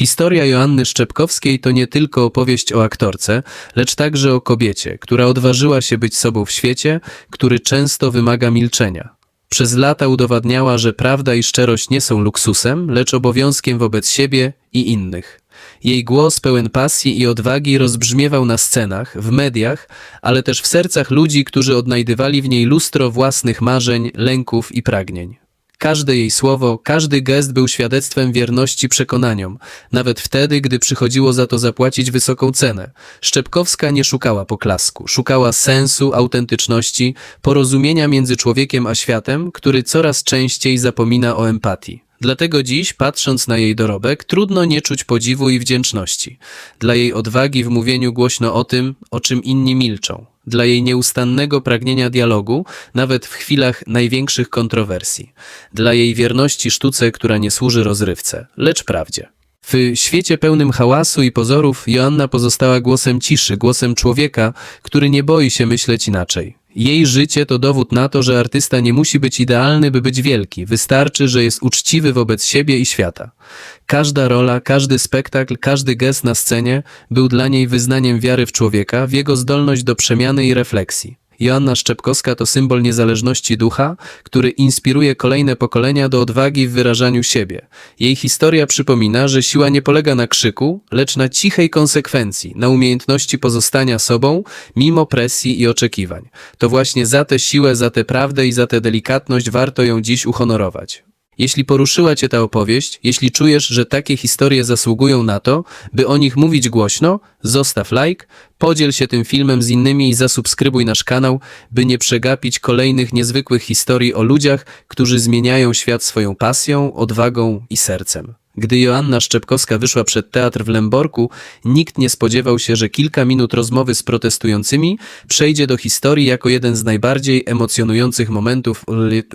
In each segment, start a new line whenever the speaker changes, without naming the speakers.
Historia Joanny Szczepkowskiej to nie tylko opowieść o aktorce, lecz także o kobiecie, która odważyła się być sobą w świecie, który często wymaga milczenia. Przez lata udowadniała, że prawda i szczerość nie są luksusem, lecz obowiązkiem wobec siebie i innych. Jej głos pełen pasji i odwagi rozbrzmiewał na scenach, w mediach, ale też w sercach ludzi, którzy odnajdywali w niej lustro własnych marzeń, lęków i pragnień. Każde jej słowo, każdy gest był świadectwem wierności przekonaniom, nawet wtedy, gdy przychodziło za to zapłacić wysoką cenę. Szczepkowska nie szukała poklasku, szukała sensu, autentyczności, porozumienia między człowiekiem a światem, który coraz częściej zapomina o empatii. Dlatego dziś, patrząc na jej dorobek, trudno nie czuć podziwu i wdzięczności. Dla jej odwagi w mówieniu głośno o tym, o czym inni milczą. Dla jej nieustannego pragnienia dialogu, nawet w chwilach największych kontrowersji. Dla jej wierności sztuce, która nie służy rozrywce, lecz prawdzie. W świecie pełnym hałasu i pozorów Joanna pozostała głosem ciszy, głosem człowieka, który nie boi się myśleć inaczej. Jej życie to dowód na to, że artysta nie musi być idealny, by być wielki. Wystarczy, że jest uczciwy wobec siebie i świata. Każda rola, każdy spektakl, każdy gest na scenie był dla niej wyznaniem wiary w człowieka, w jego zdolność do przemiany i refleksji. Joanna Szczepkowska to symbol niezależności ducha, który inspiruje kolejne pokolenia do odwagi w wyrażaniu siebie. Jej historia przypomina, że siła nie polega na krzyku, lecz na cichej konsekwencji, na umiejętności pozostania sobą, mimo presji i oczekiwań. To właśnie za tę siłę, za tę prawdę i za tę delikatność warto ją dziś uhonorować. Jeśli poruszyła Cię ta opowieść, jeśli czujesz, że takie historie zasługują na to, by o nich mówić głośno, zostaw like, podziel się tym filmem z innymi i zasubskrybuj nasz kanał, by nie przegapić kolejnych niezwykłych historii o ludziach, którzy zmieniają świat swoją pasją, odwagą i sercem. Gdy Joanna Szczepkowska wyszła przed teatr w Lęborku, nikt nie spodziewał się, że kilka minut rozmowy z protestującymi przejdzie do historii jako jeden z najbardziej emocjonujących momentów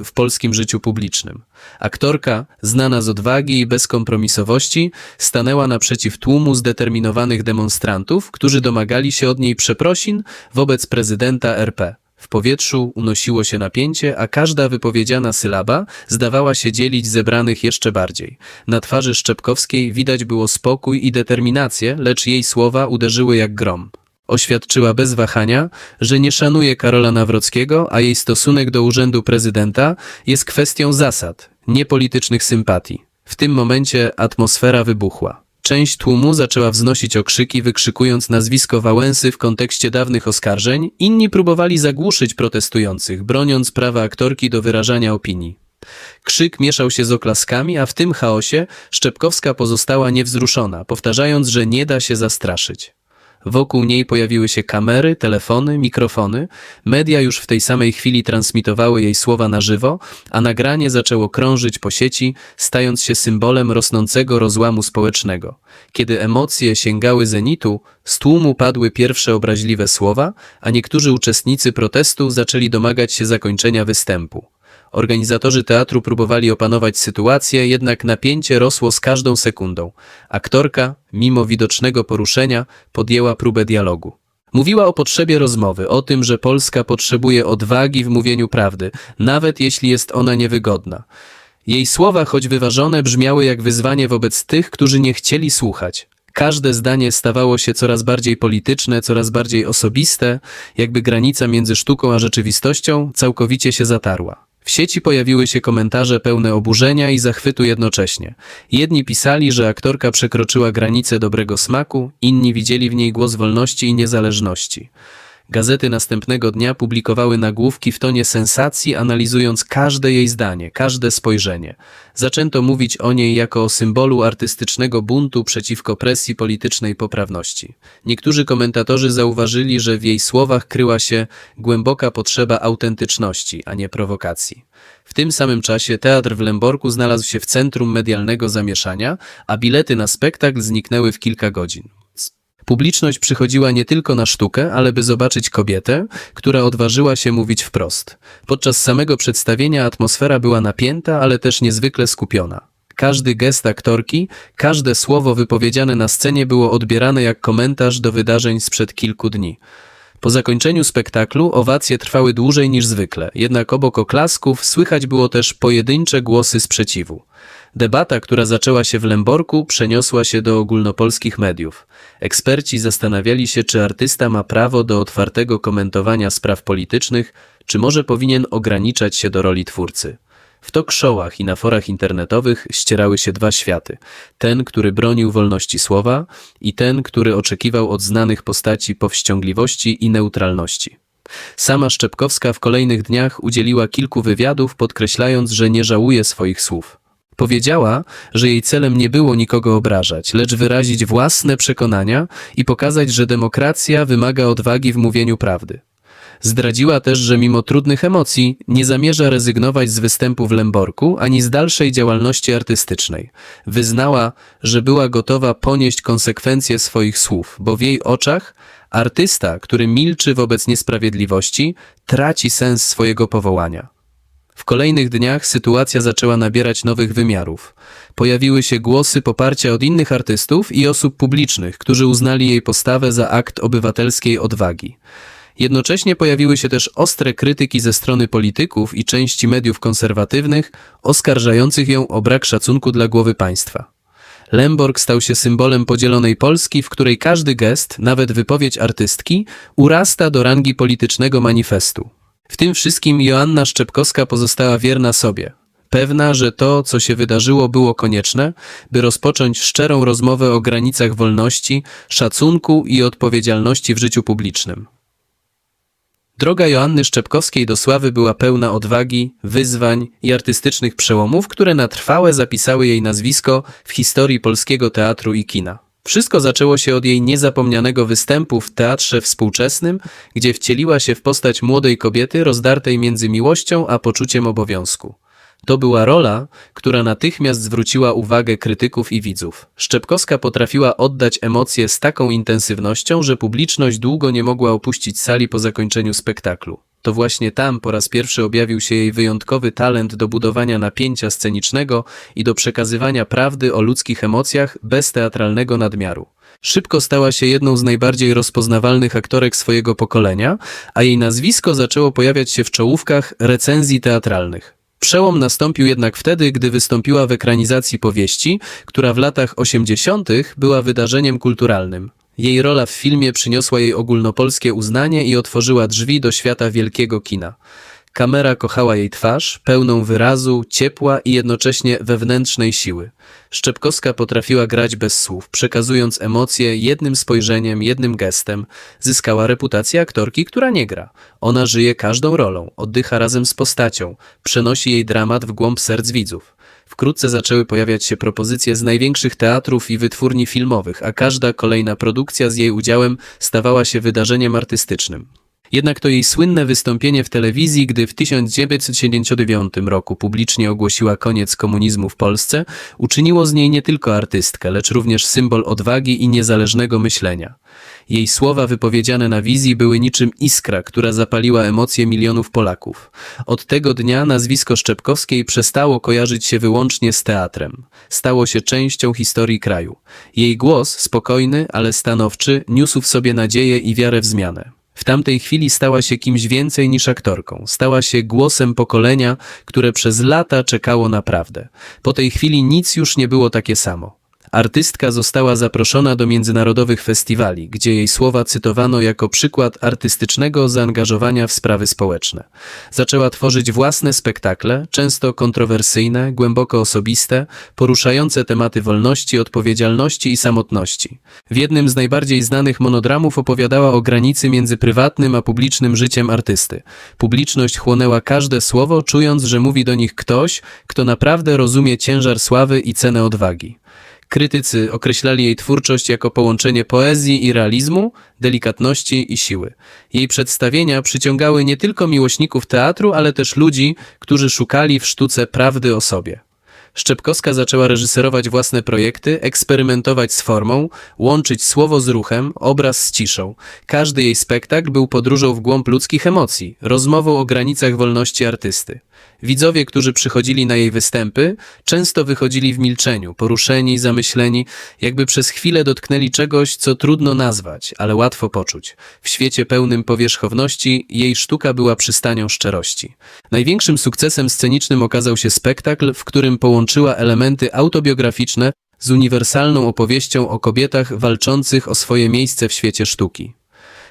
w polskim życiu publicznym. Aktorka, znana z odwagi i bezkompromisowości, stanęła naprzeciw tłumu zdeterminowanych demonstrantów, którzy domagali się od niej przeprosin wobec prezydenta RP. W powietrzu unosiło się napięcie, a każda wypowiedziana sylaba zdawała się dzielić zebranych jeszcze bardziej. Na twarzy Szczepkowskiej widać było spokój i determinację, lecz jej słowa uderzyły jak grom. Oświadczyła bez wahania, że nie szanuje Karola Nawrockiego, a jej stosunek do urzędu prezydenta jest kwestią zasad, nie politycznych sympatii. W tym momencie atmosfera wybuchła. Część tłumu zaczęła wznosić okrzyki, wykrzykując nazwisko Wałęsy w kontekście dawnych oskarżeń, inni próbowali zagłuszyć protestujących, broniąc prawa aktorki do wyrażania opinii. Krzyk mieszał się z oklaskami, a w tym chaosie Szczepkowska pozostała niewzruszona, powtarzając, że nie da się zastraszyć. Wokół niej pojawiły się kamery, telefony, mikrofony. Media już w tej samej chwili transmitowały jej słowa na żywo, a nagranie zaczęło krążyć po sieci, stając się symbolem rosnącego rozłamu społecznego. Kiedy emocje sięgały zenitu, z tłumu padły pierwsze obraźliwe słowa, a niektórzy uczestnicy protestu zaczęli domagać się zakończenia występu. Organizatorzy teatru próbowali opanować sytuację, jednak napięcie rosło z każdą sekundą. Aktorka, mimo widocznego poruszenia, podjęła próbę dialogu. Mówiła o potrzebie rozmowy, o tym, że Polska potrzebuje odwagi w mówieniu prawdy, nawet jeśli jest ona niewygodna. Jej słowa, choć wyważone, brzmiały jak wyzwanie wobec tych, którzy nie chcieli słuchać. Każde zdanie stawało się coraz bardziej polityczne, coraz bardziej osobiste, jakby granica między sztuką a rzeczywistością całkowicie się zatarła. W sieci pojawiły się komentarze pełne oburzenia i zachwytu jednocześnie. Jedni pisali, że aktorka przekroczyła granicę dobrego smaku, inni widzieli w niej głos wolności i niezależności. Gazety następnego dnia publikowały nagłówki w tonie sensacji, analizując każde jej zdanie, każde spojrzenie. Zaczęto mówić o niej jako o symbolu artystycznego buntu przeciwko presji politycznej poprawności. Niektórzy komentatorzy zauważyli, że w jej słowach kryła się głęboka potrzeba autentyczności, a nie prowokacji. W tym samym czasie teatr w Lęborku znalazł się w centrum medialnego zamieszania, a bilety na spektakl zniknęły w kilka godzin. Publiczność przychodziła nie tylko na sztukę, ale by zobaczyć kobietę, która odważyła się mówić wprost. Podczas samego przedstawienia atmosfera była napięta, ale też niezwykle skupiona. Każdy gest aktorki, każde słowo wypowiedziane na scenie było odbierane jak komentarz do wydarzeń sprzed kilku dni. Po zakończeniu spektaklu owacje trwały dłużej niż zwykle, jednak obok oklasków słychać było też pojedyncze głosy sprzeciwu. Debata, która zaczęła się w Lęborku, przeniosła się do ogólnopolskich mediów. Eksperci zastanawiali się, czy artysta ma prawo do otwartego komentowania spraw politycznych, czy może powinien ograniczać się do roli twórcy. W talk showach i na forach internetowych ścierały się dwa światy. Ten, który bronił wolności słowa i ten, który oczekiwał od znanych postaci powściągliwości i neutralności. Sama Szczepkowska w kolejnych dniach udzieliła kilku wywiadów, podkreślając, że nie żałuje swoich słów. Powiedziała, że jej celem nie było nikogo obrażać, lecz wyrazić własne przekonania i pokazać, że demokracja wymaga odwagi w mówieniu prawdy. Zdradziła też, że mimo trudnych emocji nie zamierza rezygnować z występu w Lęborku ani z dalszej działalności artystycznej. Wyznała, że była gotowa ponieść konsekwencje swoich słów, bo w jej oczach artysta, który milczy wobec niesprawiedliwości, traci sens swojego powołania. W kolejnych dniach sytuacja zaczęła nabierać nowych wymiarów. Pojawiły się głosy poparcia od innych artystów i osób publicznych, którzy uznali jej postawę za akt obywatelskiej odwagi. Jednocześnie pojawiły się też ostre krytyki ze strony polityków i części mediów konserwatywnych, oskarżających ją o brak szacunku dla głowy państwa. Lemborg stał się symbolem podzielonej Polski, w której każdy gest, nawet wypowiedź artystki, urasta do rangi politycznego manifestu. W tym wszystkim Joanna Szczepkowska pozostała wierna sobie, pewna, że to, co się wydarzyło, było konieczne, by rozpocząć szczerą rozmowę o granicach wolności, szacunku i odpowiedzialności w życiu publicznym. Droga Joanny Szczepkowskiej do sławy była pełna odwagi, wyzwań i artystycznych przełomów, które na trwałe zapisały jej nazwisko w historii polskiego teatru i kina. Wszystko zaczęło się od jej niezapomnianego występu w teatrze współczesnym, gdzie wcieliła się w postać młodej kobiety rozdartej między miłością a poczuciem obowiązku. To była rola, która natychmiast zwróciła uwagę krytyków i widzów. Szczepkowska potrafiła oddać emocje z taką intensywnością, że publiczność długo nie mogła opuścić sali po zakończeniu spektaklu. To właśnie tam po raz pierwszy objawił się jej wyjątkowy talent do budowania napięcia scenicznego i do przekazywania prawdy o ludzkich emocjach bez teatralnego nadmiaru. Szybko stała się jedną z najbardziej rozpoznawalnych aktorek swojego pokolenia, a jej nazwisko zaczęło pojawiać się w czołówkach recenzji teatralnych. Przełom nastąpił jednak wtedy, gdy wystąpiła w ekranizacji powieści, która w latach 80. była wydarzeniem kulturalnym. Jej rola w filmie przyniosła jej ogólnopolskie uznanie i otworzyła drzwi do świata wielkiego kina. Kamera kochała jej twarz, pełną wyrazu, ciepła i jednocześnie wewnętrznej siły. Szczepkowska potrafiła grać bez słów, przekazując emocje jednym spojrzeniem, jednym gestem. Zyskała reputację aktorki, która nie gra. Ona żyje każdą rolą, oddycha razem z postacią, przenosi jej dramat w głąb serc widzów. Wkrótce zaczęły pojawiać się propozycje z największych teatrów i wytwórni filmowych, a każda kolejna produkcja z jej udziałem stawała się wydarzeniem artystycznym. Jednak to jej słynne wystąpienie w telewizji, gdy w 1979 roku publicznie ogłosiła koniec komunizmu w Polsce, uczyniło z niej nie tylko artystkę, lecz również symbol odwagi i niezależnego myślenia. Jej słowa wypowiedziane na wizji były niczym iskra, która zapaliła emocje milionów Polaków. Od tego dnia nazwisko Szczepkowskiej przestało kojarzyć się wyłącznie z teatrem. Stało się częścią historii kraju. Jej głos, spokojny, ale stanowczy, niósł w sobie nadzieję i wiarę w zmianę. W tamtej chwili stała się kimś więcej niż aktorką. Stała się głosem pokolenia, które przez lata czekało na prawdę. Po tej chwili nic już nie było takie samo. Artystka została zaproszona do międzynarodowych festiwali, gdzie jej słowa cytowano jako przykład artystycznego zaangażowania w sprawy społeczne. Zaczęła tworzyć własne spektakle, często kontrowersyjne, głęboko osobiste, poruszające tematy wolności, odpowiedzialności i samotności. W jednym z najbardziej znanych monodramów opowiadała o granicy między prywatnym a publicznym życiem artysty. Publiczność chłonęła każde słowo, czując, że mówi do nich ktoś, kto naprawdę rozumie ciężar sławy i cenę odwagi. Krytycy określali jej twórczość jako połączenie poezji i realizmu, delikatności i siły. Jej przedstawienia przyciągały nie tylko miłośników teatru, ale też ludzi, którzy szukali w sztuce prawdy o sobie. Szczepkowska zaczęła reżyserować własne projekty, eksperymentować z formą, łączyć słowo z ruchem, obraz z ciszą. Każdy jej spektakl był podróżą w głąb ludzkich emocji, rozmową o granicach wolności artysty. Widzowie, którzy przychodzili na jej występy, często wychodzili w milczeniu, poruszeni, zamyśleni, jakby przez chwilę dotknęli czegoś, co trudno nazwać, ale łatwo poczuć. W świecie pełnym powierzchowności jej sztuka była przystanią szczerości. Największym sukcesem scenicznym okazał się spektakl, w którym połączyła łączyła elementy autobiograficzne z uniwersalną opowieścią o kobietach walczących o swoje miejsce w świecie sztuki.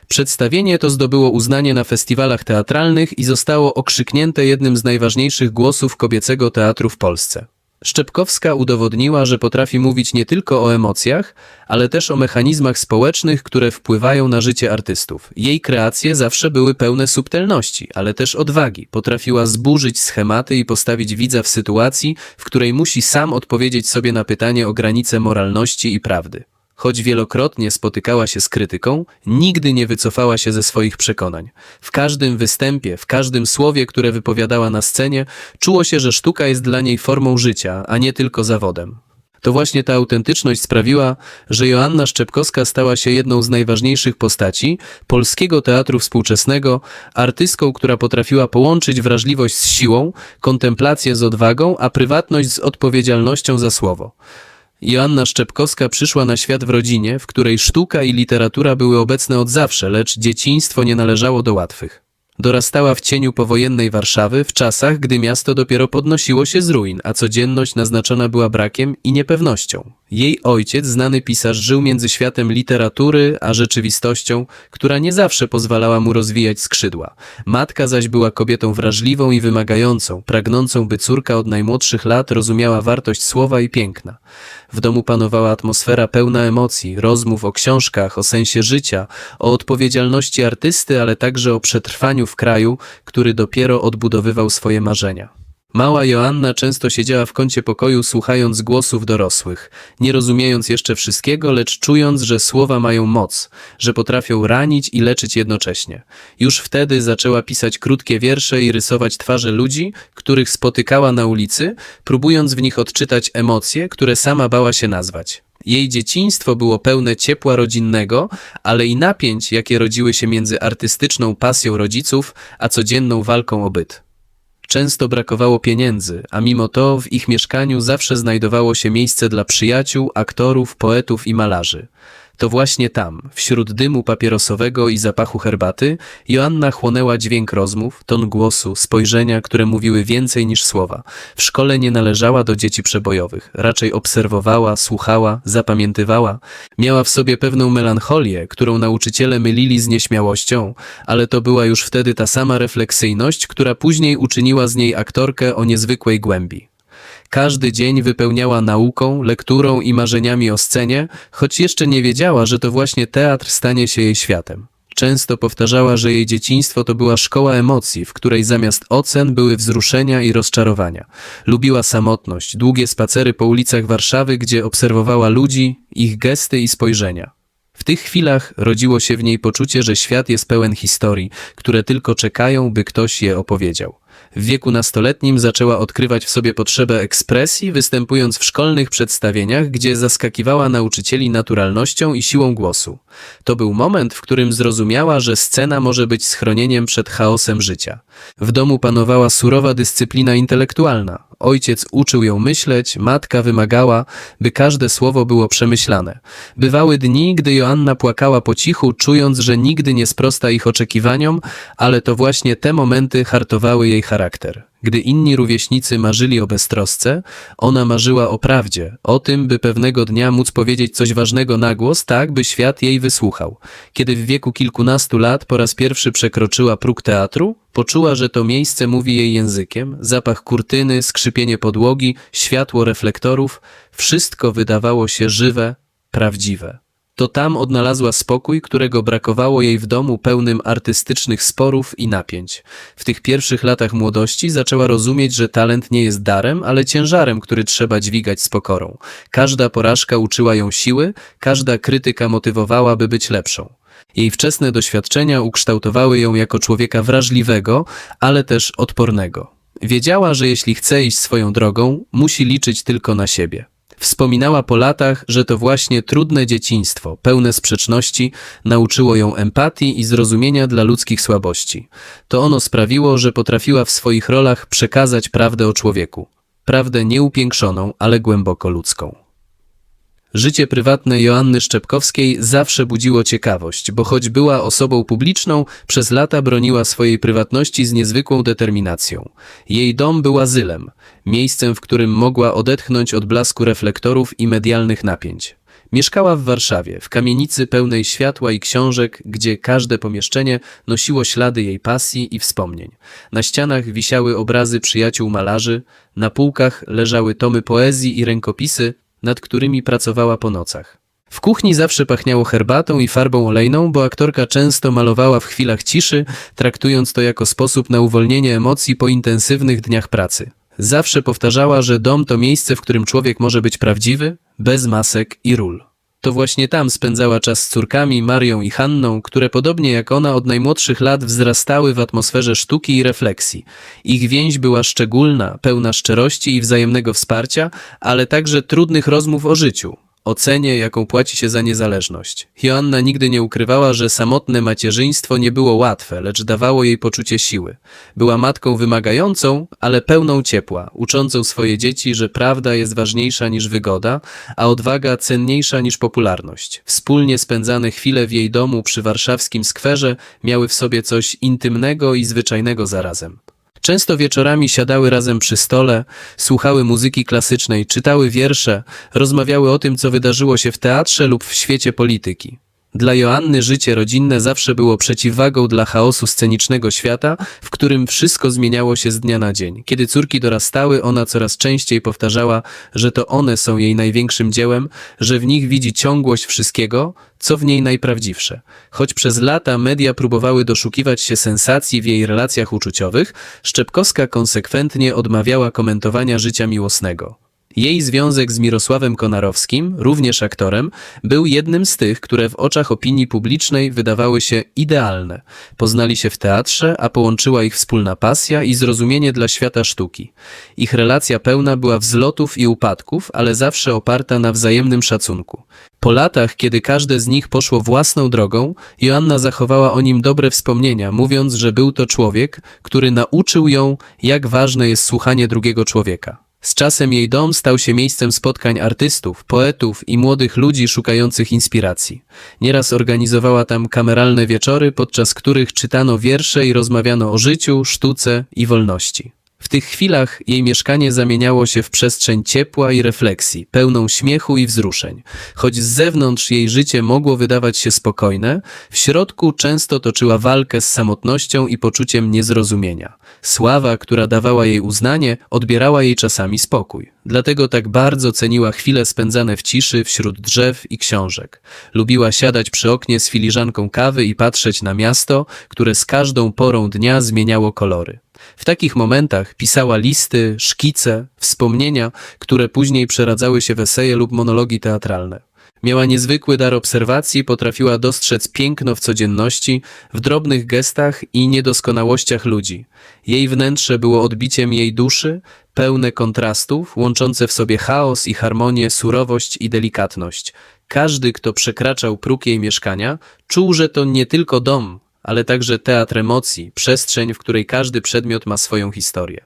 Przedstawienie to zdobyło uznanie na festiwalach teatralnych i zostało okrzyknięte jednym z najważniejszych głosów kobiecego teatru w Polsce. Szczepkowska udowodniła, że potrafi mówić nie tylko o emocjach, ale też o mechanizmach społecznych, które wpływają na życie artystów. Jej kreacje zawsze były pełne subtelności, ale też odwagi. Potrafiła zburzyć schematy i postawić widza w sytuacji, w której musi sam odpowiedzieć sobie na pytanie o granice moralności i prawdy. Choć wielokrotnie spotykała się z krytyką, nigdy nie wycofała się ze swoich przekonań. W każdym występie, w każdym słowie, które wypowiadała na scenie, czuło się, że sztuka jest dla niej formą życia, a nie tylko zawodem. To właśnie ta autentyczność sprawiła, że Joanna Szczepkowska stała się jedną z najważniejszych postaci polskiego teatru współczesnego, artystką, która potrafiła połączyć wrażliwość z siłą, kontemplację z odwagą, a prywatność z odpowiedzialnością za słowo. Joanna Szczepkowska przyszła na świat w rodzinie, w której sztuka i literatura były obecne od zawsze, lecz dzieciństwo nie należało do łatwych. Dorastała w cieniu powojennej Warszawy w czasach, gdy miasto dopiero podnosiło się z ruin, a codzienność naznaczona była brakiem i niepewnością. Jej ojciec, znany pisarz, żył między światem literatury a rzeczywistością, która nie zawsze pozwalała mu rozwijać skrzydła. Matka zaś była kobietą wrażliwą i wymagającą, pragnącą, by córka od najmłodszych lat rozumiała wartość słowa i piękna. W domu panowała atmosfera pełna emocji, rozmów o książkach, o sensie życia, o odpowiedzialności artysty, ale także o przetrwaniu w kraju, który dopiero odbudowywał swoje marzenia. Mała Joanna często siedziała w kącie pokoju, słuchając głosów dorosłych, nie rozumiejąc jeszcze wszystkiego, lecz czując, że słowa mają moc, że potrafią ranić i leczyć jednocześnie. Już wtedy zaczęła pisać krótkie wiersze i rysować twarze ludzi, których spotykała na ulicy, próbując w nich odczytać emocje, które sama bała się nazwać. Jej dzieciństwo było pełne ciepła rodzinnego, ale i napięć, jakie rodziły się między artystyczną pasją rodziców, a codzienną walką o byt. Często brakowało pieniędzy, a mimo to w ich mieszkaniu zawsze znajdowało się miejsce dla przyjaciół, aktorów, poetów i malarzy. To właśnie tam, wśród dymu papierosowego i zapachu herbaty, Joanna chłonęła dźwięk rozmów, ton głosu, spojrzenia, które mówiły więcej niż słowa. W szkole nie należała do dzieci przebojowych, raczej obserwowała, słuchała, zapamiętywała. Miała w sobie pewną melancholię, którą nauczyciele mylili z nieśmiałością, ale to była już wtedy ta sama refleksyjność, która później uczyniła z niej aktorkę o niezwykłej głębi. Każdy dzień wypełniała nauką, lekturą i marzeniami o scenie, choć jeszcze nie wiedziała, że to właśnie teatr stanie się jej światem. Często powtarzała, że jej dzieciństwo to była szkoła emocji, w której zamiast ocen były wzruszenia i rozczarowania. Lubiła samotność, długie spacery po ulicach Warszawy, gdzie obserwowała ludzi, ich gesty i spojrzenia. W tych chwilach rodziło się w niej poczucie, że świat jest pełen historii, które tylko czekają, by ktoś je opowiedział. W wieku nastoletnim zaczęła odkrywać w sobie potrzebę ekspresji, występując w szkolnych przedstawieniach, gdzie zaskakiwała nauczycieli naturalnością i siłą głosu. To był moment, w którym zrozumiała, że scena może być schronieniem przed chaosem życia. W domu panowała surowa dyscyplina intelektualna. Ojciec uczył ją myśleć, matka wymagała, by każde słowo było przemyślane. Bywały dni, gdy Joanna płakała po cichu, czując, że nigdy nie sprosta ich oczekiwaniom, ale to właśnie te momenty hartowały jej charakter. Gdy inni rówieśnicy marzyli o beztrosce, ona marzyła o prawdzie, o tym, by pewnego dnia móc powiedzieć coś ważnego na głos, tak by świat jej wysłuchał. Kiedy w wieku kilkunastu lat po raz pierwszy przekroczyła próg teatru, poczuła, że to miejsce mówi jej językiem, zapach kurtyny, skrzypienie podłogi, światło reflektorów, wszystko wydawało się żywe, prawdziwe. To tam odnalazła spokój, którego brakowało jej w domu pełnym artystycznych sporów i napięć. W tych pierwszych latach młodości zaczęła rozumieć, że talent nie jest darem, ale ciężarem, który trzeba dźwigać z pokorą. Każda porażka uczyła ją siły, każda krytyka motywowała, by być lepszą. Jej wczesne doświadczenia ukształtowały ją jako człowieka wrażliwego, ale też odpornego. Wiedziała, że jeśli chce iść swoją drogą, musi liczyć tylko na siebie. Wspominała po latach, że to właśnie trudne dzieciństwo, pełne sprzeczności, nauczyło ją empatii i zrozumienia dla ludzkich słabości. To ono sprawiło, że potrafiła w swoich rolach przekazać prawdę o człowieku. Prawdę nieupiększoną, ale głęboko ludzką. Życie prywatne Joanny Szczepkowskiej zawsze budziło ciekawość, bo choć była osobą publiczną, przez lata broniła swojej prywatności z niezwykłą determinacją. Jej dom był azylem, miejscem, w którym mogła odetchnąć od blasku reflektorów i medialnych napięć. Mieszkała w Warszawie, w kamienicy pełnej światła i książek, gdzie każde pomieszczenie nosiło ślady jej pasji i wspomnień. Na ścianach wisiały obrazy przyjaciół malarzy, na półkach leżały tomy poezji i rękopisy, nad którymi pracowała po nocach. W kuchni zawsze pachniało herbatą i farbą olejną, bo aktorka często malowała w chwilach ciszy, traktując to jako sposób na uwolnienie emocji po intensywnych dniach pracy. Zawsze powtarzała, że dom to miejsce, w którym człowiek może być prawdziwy, bez masek i ról. To właśnie tam spędzała czas z córkami Marią i Hanną, które podobnie jak ona od najmłodszych lat wzrastały w atmosferze sztuki i refleksji. Ich więź była szczególna, pełna szczerości i wzajemnego wsparcia, ale także trudnych rozmów o życiu, o cenie, jaką płaci się za niezależność. Joanna nigdy nie ukrywała, że samotne macierzyństwo nie było łatwe, lecz dawało jej poczucie siły. Była matką wymagającą, ale pełną ciepła, uczącą swoje dzieci, że prawda jest ważniejsza niż wygoda, a odwaga cenniejsza niż popularność. Wspólnie spędzane chwile w jej domu przy warszawskim skwerze miały w sobie coś intymnego i zwyczajnego zarazem. Często wieczorami siadały razem przy stole, słuchały muzyki klasycznej, czytały wiersze, rozmawiały o tym, co wydarzyło się w teatrze lub w świecie polityki. Dla Joanny życie rodzinne zawsze było przeciwwagą dla chaosu scenicznego świata, w którym wszystko zmieniało się z dnia na dzień. Kiedy córki dorastały, ona coraz częściej powtarzała, że to one są jej największym dziełem, że w nich widzi ciągłość wszystkiego, co w niej najprawdziwsze. Choć przez lata media próbowały doszukiwać się sensacji w jej relacjach uczuciowych, Szczepkowska konsekwentnie odmawiała komentowania życia miłosnego. Jej związek z Mirosławem Konarowskim, również aktorem, był jednym z tych, które w oczach opinii publicznej wydawały się idealne. Poznali się w teatrze, a połączyła ich wspólna pasja i zrozumienie dla świata sztuki. Ich relacja pełna była wzlotów i upadków, ale zawsze oparta na wzajemnym szacunku. Po latach, kiedy każde z nich poszło własną drogą, Joanna zachowała o nim dobre wspomnienia, mówiąc, że był to człowiek, który nauczył ją, jak ważne jest słuchanie drugiego człowieka. Z czasem jej dom stał się miejscem spotkań artystów, poetów i młodych ludzi szukających inspiracji. Nieraz organizowała tam kameralne wieczory, podczas których czytano wiersze i rozmawiano o życiu, sztuce i wolności. W tych chwilach jej mieszkanie zamieniało się w przestrzeń ciepła i refleksji, pełną śmiechu i wzruszeń. Choć z zewnątrz jej życie mogło wydawać się spokojne, w środku często toczyła walkę z samotnością i poczuciem niezrozumienia. Sława, która dawała jej uznanie, odbierała jej czasami spokój. Dlatego tak bardzo ceniła chwile spędzane w ciszy wśród drzew i książek. Lubiła siadać przy oknie z filiżanką kawy i patrzeć na miasto, które z każdą porą dnia zmieniało kolory. W takich momentach pisała listy, szkice, wspomnienia, które później przeradzały się w eseje lub monologi teatralne. Miała niezwykły dar obserwacji, potrafiła dostrzec piękno w codzienności, w drobnych gestach i niedoskonałościach ludzi. Jej wnętrze było odbiciem jej duszy, pełne kontrastów, łączące w sobie chaos i harmonię, surowość i delikatność. Każdy, kto przekraczał próg jej mieszkania, czuł, że to nie tylko dom, ale także teatr emocji, przestrzeń, w której każdy przedmiot ma swoją historię.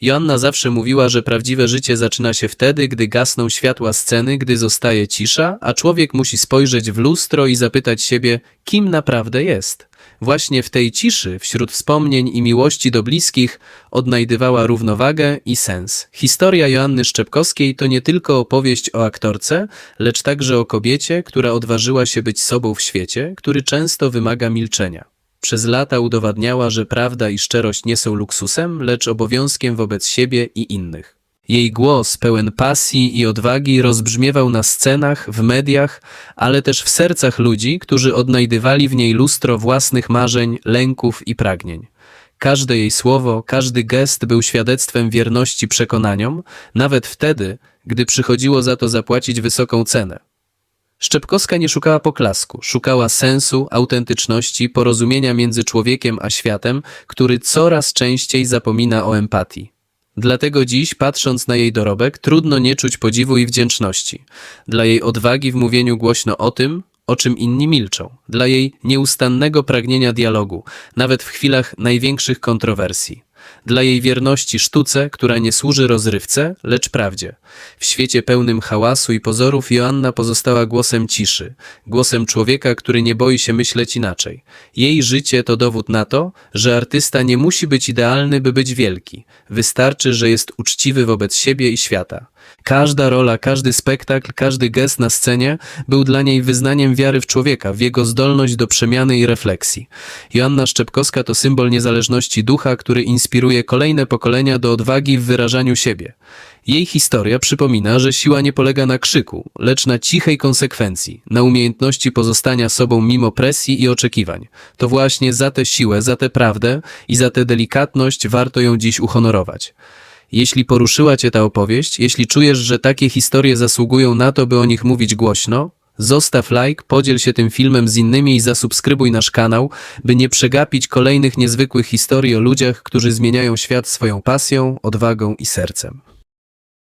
Joanna zawsze mówiła, że prawdziwe życie zaczyna się wtedy, gdy gasną światła sceny, gdy zostaje cisza, a człowiek musi spojrzeć w lustro i zapytać siebie, kim naprawdę jest. Właśnie w tej ciszy, wśród wspomnień i miłości do bliskich, odnajdywała równowagę i sens. Historia Joanny Szczepkowskiej to nie tylko opowieść o aktorce, lecz także o kobiecie, która odważyła się być sobą w świecie, który często wymaga milczenia. Przez lata udowadniała, że prawda i szczerość nie są luksusem, lecz obowiązkiem wobec siebie i innych. Jej głos, pełen pasji i odwagi, rozbrzmiewał na scenach, w mediach, ale też w sercach ludzi, którzy odnajdywali w niej lustro własnych marzeń, lęków i pragnień. Każde jej słowo, każdy gest był świadectwem wierności przekonaniom, nawet wtedy, gdy przychodziło za to zapłacić wysoką cenę. Szczepkowska nie szukała poklasku, szukała sensu, autentyczności, porozumienia między człowiekiem a światem, który coraz częściej zapomina o empatii. Dlatego dziś, patrząc na jej dorobek, trudno nie czuć podziwu i wdzięczności. Dla jej odwagi w mówieniu głośno o tym, o czym inni milczą. Dla jej nieustannego pragnienia dialogu, nawet w chwilach największych kontrowersji. Dla jej wierności sztuce, która nie służy rozrywce, lecz prawdzie. W świecie pełnym hałasu i pozorów Joanna pozostała głosem ciszy, głosem człowieka, który nie boi się myśleć inaczej. Jej życie to dowód na to, że artysta nie musi być idealny, by być wielki. Wystarczy, że jest uczciwy wobec siebie i świata. Każda rola, każdy spektakl, każdy gest na scenie był dla niej wyznaniem wiary w człowieka, w jego zdolność do przemiany i refleksji. Joanna Szczepkowska to symbol niezależności ducha, który inspiruje kolejne pokolenia do odwagi w wyrażaniu siebie. Jej historia przypomina, że siła nie polega na krzyku, lecz na cichej konsekwencji, na umiejętności pozostania sobą mimo presji i oczekiwań. To właśnie za tę siłę, za tę prawdę i za tę delikatność warto ją dziś uhonorować. Jeśli poruszyła Cię ta opowieść, jeśli czujesz, że takie historie zasługują na to, by o nich mówić głośno, zostaw like, podziel się tym filmem z innymi i zasubskrybuj nasz kanał, by nie przegapić kolejnych niezwykłych historii o ludziach, którzy zmieniają świat swoją pasją, odwagą i sercem.